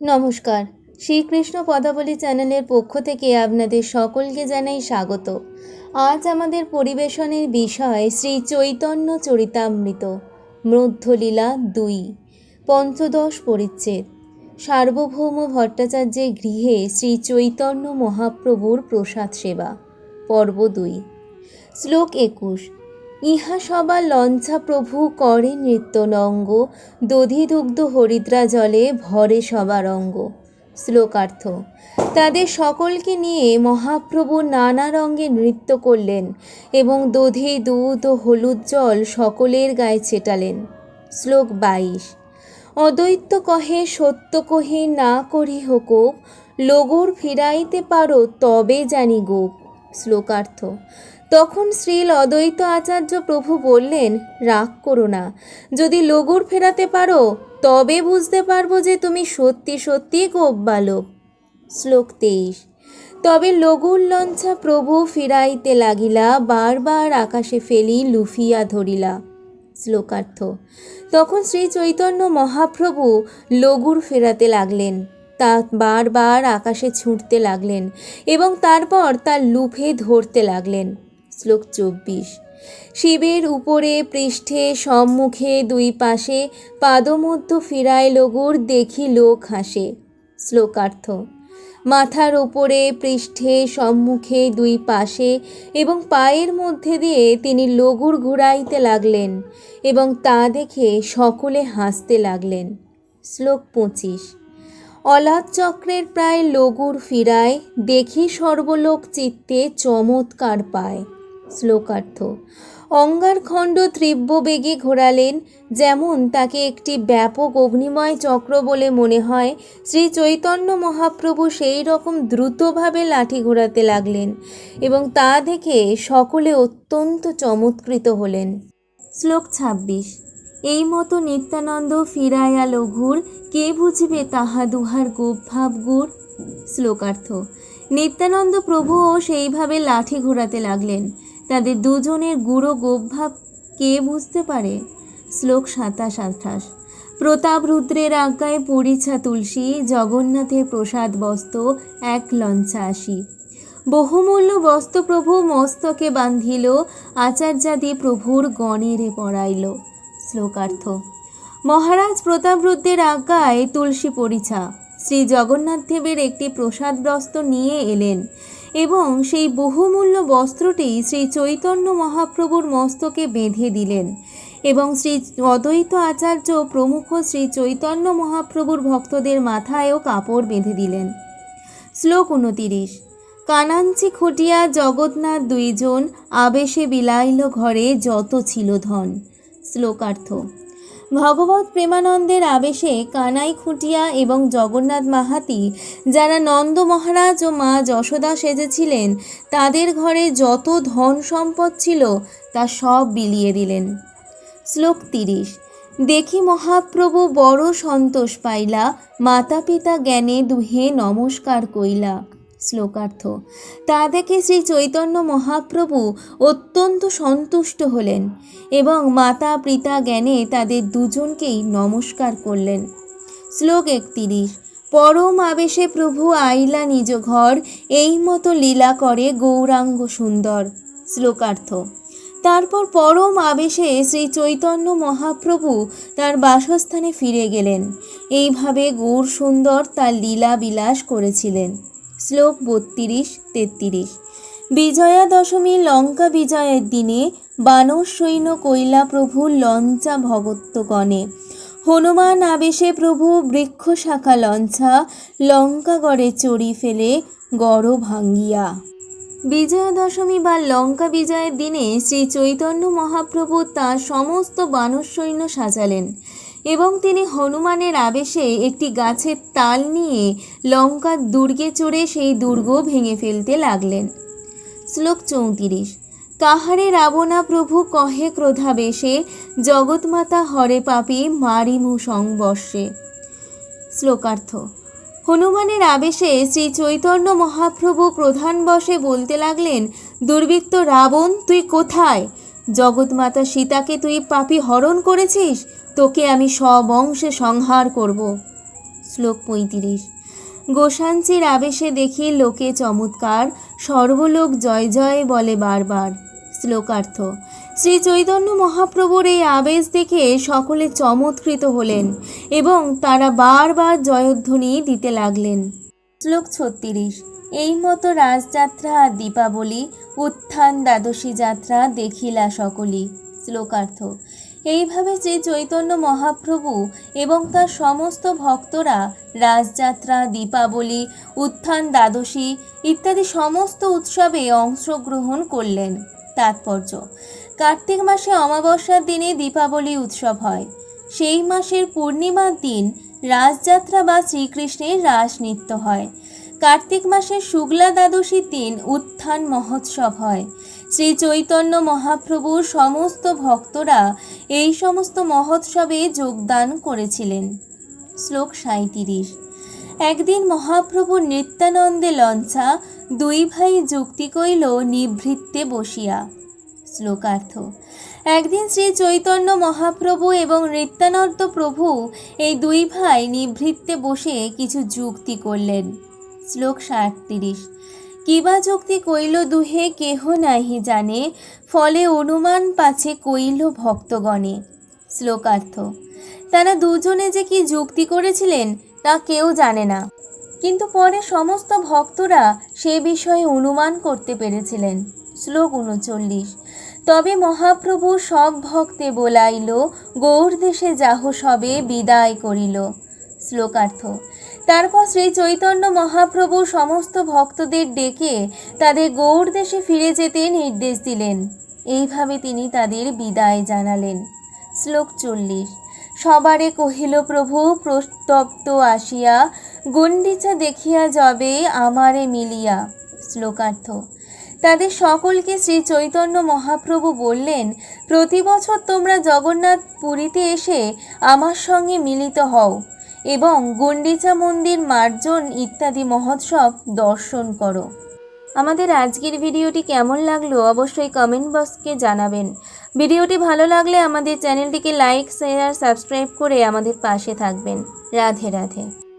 নমস্কার। শ্রীকৃষ্ণ পদাবলী চ্যানেলের পক্ষ থেকে আপনাদের সকলকে জানাই স্বাগত। আজ আমাদের পরিবেশনের বিষয় শ্রী চৈতন্য চরিতামৃত, মধ্যলীলা দুই, পঞ্চদশ পরিচ্ছেদ। সার্বভৌম ভট্টাচার্যের গৃহে শ্রী চৈতন্য মহাপ্রভুর প্রসাদ সেবা। পর্ব দুই। শ্লোক একুশ। ইহা সবার লঞ্চা প্রভু করে নৃত্যনঙ্গ। দধিদুগ্ধ হরিদ্রা জলে ভরে সবার অঙ্গ। শ্লোকার্থ, তাদের সকলকে নিয়ে মহাপ্রভু নানা রঙে নৃত্য করলেন এবং দধি, দুধ ও হলুদ জল সকলের গায়ে ছেটালেন। শ্লোক বাইশ, অদ্বৈত কহে, সত্য কহে, না করি হোকোপ লগর ফিরাইতে পারো তবে জানি গোপ। শ্লোকার্থ তখন শ্রীল অদ্বৈত আচার্য প্রভু বললেন, রাগ করো না। যদি লঘুর ফেরাতে পারো, তবে বুঝতে পারব যে তুমি সত্যি সত্যি গোপ বালক। শ্লোক তেইশ। তবে লগুর লঞ্চা প্রভু ফিরাইতে লাগিলা, বারবার আকাশে ফেলি, লুফিয়া ধরিলা। শ্লোকার্থ। তখন শ্রী চৈতন্য মহাপ্রভু লঘুর ফেরাতে লাগলেন, তা বারবার আকাশে ছুটতে লাগলেন এবং তারপর তার লুফে ধরতে লাগলেন। শ্লোক চব্বিশ। শিবের উপরে পৃষ্ঠে সম্মুখে দুই পাশে পাদমধ্য ফিরায় লগুর দেখি লোক হাসে। শ্লোকার্থ, মাথার ওপরে পৃষ্ঠে সম্মুখে দুই পাশে এবং পায়ের মধ্যে দিয়ে তিনি লগুর ঘুরাইতে লাগলেন এবং তা দেখে সকলে হাসতে লাগলেন। শ্লোক পঁচিশ অলাদ চক্রের প্রায় লগুর ফিরায় দেখি সর্বলোক চিত্তে চমৎকার পায়। শ্লোকার্থ। অঙ্গারখণ্ড তীব্র বেগে ঘোরালেন, যেমন তাকে একটি ব্যাপক অগ্নিময় চক্র বলে মনে হয়। শ্রী চৈতন্য মহাপ্রভু সেই রকম দ্রুতভাবে লাঠি ঘোরাতে লাগলেন এবং তা দেখে সকলে অত্যন্ত চমৎকৃত হলেন। শ্লোক ছাব্বিশ, এই মতো নিত্যানন্দ ফিরাইয়া লঘুর কে বুঝিবে তাহা দুহার গোপভাব গুড় শ্লোকার্থ, নিত্যানন্দ প্রভুও সেইভাবে লাঠি ঘোরাতে লাগলেন। তাদের দুজনের গুঁড়ো গোপভাব কে বুঝতে পারে? শ্লোক সাতাশ আঠাশ। প্রতাপ রুদ্রের আজ্ঞায় পরিছা তুলসী, জগন্নাথের প্রসাদ বস্ত এক লঞ্চা আসি বহুমূল্য বস্ত্র প্রভু মস্তকে বান্ধিল, আচার্যাদি প্রভুর গণেরে পড়াইল শ্লোকার্থ, মহারাজ প্রতাপরুদ্রের আজ্ঞায় তুলসী পরিছা। শ্রী জগন্নাথ দেবের একটি প্রসাদ বস্ত্র নিয়ে এলেন। এবং সেই বহুমূল্য বস্ত্রটি শ্রী চৈতন্য মহাপ্রভুর মস্তকে বেঁধে দিলেন। এবং শ্রী অদ্বৈত আচার্য প্রমুখ শ্রী চৈতন্য মহাপ্রভুর ভক্তদের মাথায়ও কাপড় বেঁধে দিলেন। শ্লোক উনতিরিশ। কানাঞ্চি খুটিয়া জগন্নাথ দুইজন আবেশে বিলাইল ঘরে যত ছিল ধন। শ্লোকার্থ। ভগবত প্রেমানন্দের আবেশে কানাই খুঁটিয়া এবং জগন্নাথ মাহাতি, যারা নন্দ মহারাজ ও মা যশোদা সেজেছিলেন, তাদের ঘরে যত ধন সম্পদ ছিল, তা সব বিলিয়ে দিলেন। শ্লোক তিরিশ। দেখি মহাপ্রভু বড় সন্তোষ পাইলা মাতা পিতা জ্ঞানে দুহে নমস্কার কইলা। শ্লোকার্থ। তা দেখে শ্রী চৈতন্য মহাপ্রভু অত্যন্ত সন্তুষ্ট হলেন এবং মাতা পিতা জ্ঞানে তাদের দুজনকেই নমস্কার করলেন। শ্লোক একতিরিশ, পরম আবেশে প্রভু আইলা নিজ ঘর, এই মতো লীলা করে গৌরাঙ্গ সুন্দর। শ্লোকার্থ, তারপর পরম আবেশে শ্রী চৈতন্য মহাপ্রভু তার বাসস্থানে ফিরে গেলেন। এইভাবে গৌর সুন্দর তার লীলা বিলাস করেছিলেন। শ্লোক বত্রিশ, তেত্রিশ। বিজয়া দশমী লঙ্কা বিজয়ের দিনে বানর সৈন্য কৈলা প্রভু লঞ্চা ভগত্বগণে হনুমান আবেশে প্রভু বৃক্ষ শাখা লঞ্চা লঙ্কা গড়ে চড়ি ফেলে গড় ভাঙ্গিয়া। বিজয়া দশমী বা লঙ্কা বিজয়ের দিনে শ্রী চৈতন্য মহাপ্রভু তাঁর সমস্ত বানর সৈন্য সাজালেন। এবং তিনি হনুমানের আবেশে একটি গাছের তাল নিয়ে লঙ্কার দুর্গে চড়ে সেই দুর্গ ভেঙে ফেলতে লাগলেন। শ্লোক চৌত্রিশ। কাহারে রাবণা প্রভু কহে ক্রোধাবেশে, জগৎমাতা হরে পাপি মারিমু সংবর্ষে। শ্লোকার্থ। হনুমানের আবেশে শ্রী চৈতন্য মহাপ্রভু প্রধান বসে বলতে লাগলেন, দুর্বৃত্ত রাবণ, তুই কোথায়? জগৎমাতা সীতাকে তুই পাপি হরণ করেছিস? তোকে আমি সব অংশে সংহার করব। শ্লোক পঁয়ত্রিশ। গোসাঞ্চির আবেশে দেখি লোকে চমৎকার, সর্বলোক জয় জয় বলে বারবার। শ্লোকার্থ শ্রী চৈতন্য মহাপ্রভুর এই আবেশ দেখে সকলে চমৎকৃত হলেন এবং তারা বারবার জয়ধ্বনি দিতে লাগলেন। শ্লোক ছত্রিশ, এই মতো রাজযাত্রা আর দীপাবলি, উত্থান দ্বাদশী যাত্রা দেখিলা সকলি শ্লোকার্থ এইভাবে শ্রী চৈতন্য মহাপ্রভু এবং তার সমস্ত ভক্তরা, রাজযাত্রা, দীপাবলি, উত্থান দ্বাদশী ইত্যাদি সমস্ত উৎসবে অংশগ্রহণ করলেন। তাৎপর্য, কার্তিক মাসে অমাবস্যার দিনে দীপাবলি উৎসব হয়। সেই মাসের পূর্ণিমার দিন রাজযাত্রা বা শ্রীকৃষ্ণের রাস নৃত্য হয়। কার্তিক মাসের শুক্লা দ্বাদশীর দিন উত্থান মহোৎসব হয়। শ্রী চৈতন্য মহাপ্রভুর সমস্ত ভক্তরা এই সমস্ত মহোৎসবে যোগদান করেছিলেন। শ্লোক সাঁইত্রিশ। একদিন মহাপ্রভুর নিত্যানন্দে লঞ্চা দুই ভাই যুক্তি কইল নিভৃত্তে বসিয়া। শ্লোকার্থ, একদিন শ্রী চৈতন্য মহাপ্রভু এবং নিত্যানন্দ প্রভু এই দুই ভাই নিভৃত্তে বসে কিছু যুক্তি করলেন। শ্লোক সাতত্রিশ কিবা যুক্তি কইল দুহে কেহ নাহি জানে, ফলে অনুমান পাছে কইল ভক্তগণে। শ্লোকার্থ তারা দুজনে যে কি যুক্তি করেছিলেন, তা কেউ জানে না। কিন্তু পরে সমস্ত ভক্তরা সে বিষয়ে অনুমান করতে পেরেছিলেন। শ্লোক উনচল্লিশ, তবে মহাপ্রভু সব ভক্তে বোলাইল গৌর দেশে যাহ সবে বিদায় করিল। শ্লোকার্থ তারপর শ্রী চৈতন্য মহাপ্রভু সমস্ত ভক্তদের ডেকে তাদের গৌর দেশে ফিরে যেতে নির্দেশ দিলেন। এইভাবে তিনি তাদের বিদায় জানালেন। শ্লোক চল্লিশ। সবারে কহিল, প্রভু, প্রস্তপ্ত আসিয়া গুন্ডিচা দেখিয়া যাবে আমারে মিলিয়া। শ্লোকার্থ। তাদের সকলকে শ্রী চৈতন্য মহাপ্রভু বললেন, প্রতি বছর তোমরা জগন্নাথ পুরীতে এসে আমার সঙ্গে মিলিত হও। এবং গুন্ডিচা মন্দির, মার্জন ইত্যাদি মহোৎসব দর্শন করো। আমাদের আজকের ভিডিওটি কেমন লাগল অবশ্যই কমেন্ট বক্সকে জানাবেন। ভিডিওটি ভালো লাগলে আমাদের চ্যানেলটিকে লাইক শেয়ার সাবস্ক্রাইব করে আমাদের পাশে থাকবেন। রাধে রাধে।